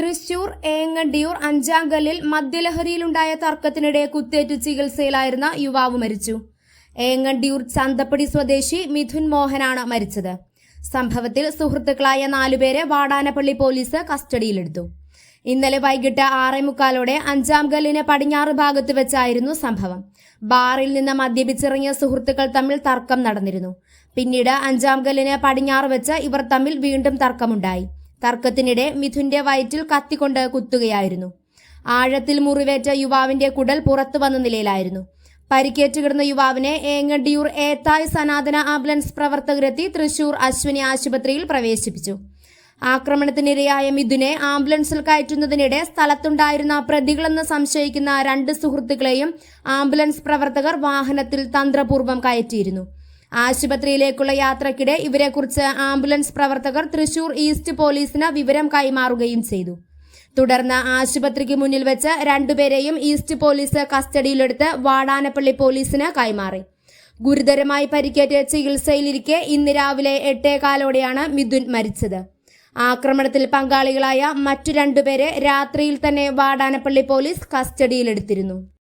തൃശൂർ ഏങ്ങണ്ടിയൂർ അഞ്ചാങ്കല്ലിൽ മദ്യലഹരിയിലുണ്ടായ തർക്കത്തിനിടെ കുത്തേറ്റ് ചികിത്സയിലായിരുന്ന യുവാവ് മരിച്ചു. ഏങ്ങണ്ടിയൂർ ചന്തപ്പടി സ്വദേശി മിഥുൻ മോഹനാണ് മരിച്ചത്. സംഭവത്തിൽ സുഹൃത്തുക്കളായ നാലുപേരെ വാടാനപ്പള്ളി പോലീസ് കസ്റ്റഡിയിലെടുത്തു. ഇന്നലെ വൈകിട്ട് ആറേ മുക്കാലോടെ അഞ്ചാംകല്ലിന് പടിഞ്ഞാറ് ഭാഗത്ത് വെച്ചായിരുന്നു സംഭവം. ബാറിൽ നിന്ന് മദ്യപിച്ചിറങ്ങിയ സുഹൃത്തുക്കൾ തമ്മിൽ തർക്കം നടന്നിരുന്നു. പിന്നീട് അഞ്ചാംകല്ലിന് പടിഞ്ഞാറ് വെച്ച് ഇവർ തമ്മിൽ വീണ്ടും തർക്കമുണ്ടായി. തർക്കത്തിനിടെ മിഥുന്റെ വയറ്റിൽ കത്തിക്കൊണ്ട് കുത്തുകയായിരുന്നു. ആഴത്തിൽ മുറിവേറ്റ യുവാവിന്റെ കുടൽ പുറത്തു വന്ന നിലയിലായിരുന്നു. പരിക്കേറ്റ് കിടന്ന യുവാവിനെ ഏങ്ങണ്ടിയൂർ ഏത്തായ് സനാതന ആംബുലൻസ് പ്രവർത്തകരെത്തി തൃശൂർ അശ്വിനി ആശുപത്രിയിൽ പ്രവേശിപ്പിച്ചു. ആക്രമണത്തിനിരയായ മിഥുനെ ആംബുലൻസിൽ കയറ്റുന്നതിനിടെ സ്ഥലത്തുണ്ടായിരുന്ന പ്രതികളെന്ന് സംശയിക്കുന്ന രണ്ട് സുഹൃത്തുക്കളെയും ആംബുലൻസ് പ്രവർത്തകർ വാഹനത്തിൽ തന്ത്രപൂർവം കയറ്റിയിരുന്നു. ആശുപത്രിയിലേക്കുള്ള യാത്രക്കിടെ ഇവരെക്കുറിച്ച് ആംബുലൻസ് പ്രവർത്തകർ തൃശൂർ ഈസ്റ്റ് പോലീസിന് വിവരം കൈമാറുകയും ചെയ്തു. തുടർന്ന് ആശുപത്രിക്ക് മുന്നിൽ വെച്ച് രണ്ടുപേരെയും ഈസ്റ്റ് പോലീസ് കസ്റ്റഡിയിലെടുത്ത് വാടാനപ്പള്ളി പോലീസിന് കൈമാറി. ഗുരുതരമായി പരിക്കേറ്റ് ചികിത്സയിലിരിക്കെ ഇന്ന് രാവിലെ എട്ടേകാലോടെയാണ് മിഥുൻ മരിച്ചത്. ആക്രമണത്തിൽ പങ്കാളികളായ മറ്റു രണ്ടുപേരെ രാത്രിയിൽ തന്നെ വാടാനപ്പള്ളി പോലീസ് കസ്റ്റഡിയിലെടുത്തിരുന്നു.